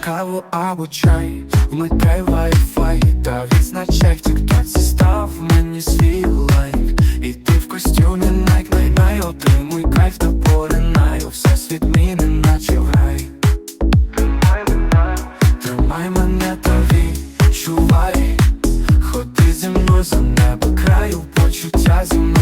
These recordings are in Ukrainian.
каву або чай, вмикай Wi-Fi та відзначай в тіктоці став мені свій лайк. І ти в костюмі Nike, най най отримуй кайф та поринай. Все світ міни, наче в рай. Тримай мене та відчувай. Ходи зі мною за небо краю, почуття зі мною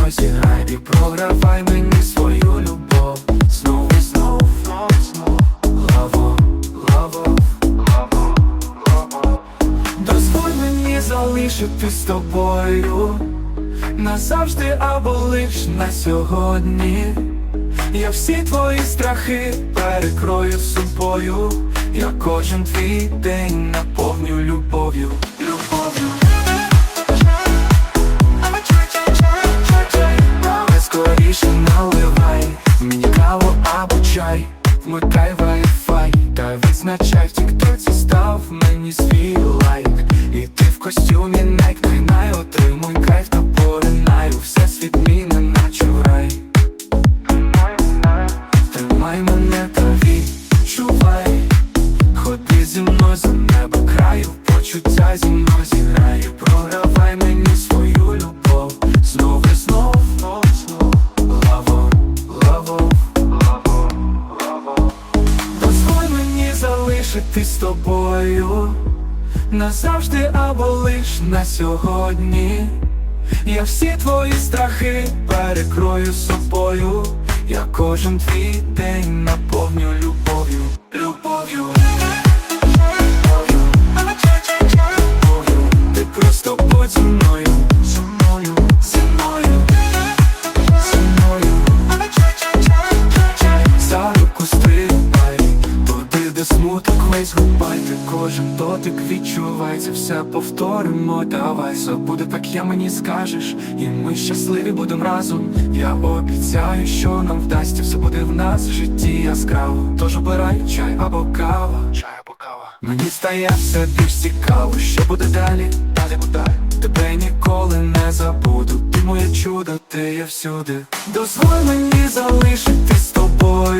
залишити з тобою Назавжди або лиш на сьогодні. Я всі твої страхи перекрою собою. Я кожен твій день наповню любов'ю, любов'ю. Скоріше наливай Мені каву або чай. Вмикай Wi-Fi Та відзначай Nike Най-най отримуй кайф та поринай все світ мій не наче в рай. Тримай мене та відчувай. Ходи зі за небо краю. Почуття зі мною Програвай мені свою любов. Знову і знов, знов, знов. Лаво, лаво, лаво, лаво. Мені залишитись з тобою Назавжди або лиш на сьогодні. Я всі твої страхи перекрою собою. Я кожен твій день наповню смуток весь губай Ти кожен дотик відчувається, все повторимо, давай Забуде так я мені скажеш, і ми щасливі будемо разом. Я обіцяю, що нам вдасться, все буде в нас в житті яскраво. Тож обирай чай або кава. Чай або кава. Мені стає все більш цікаво, що буде далі, далі буде. Тебе ніколи не забуду, ти моє чудо, ти є всюди. Дозволь мені залишитись з тобою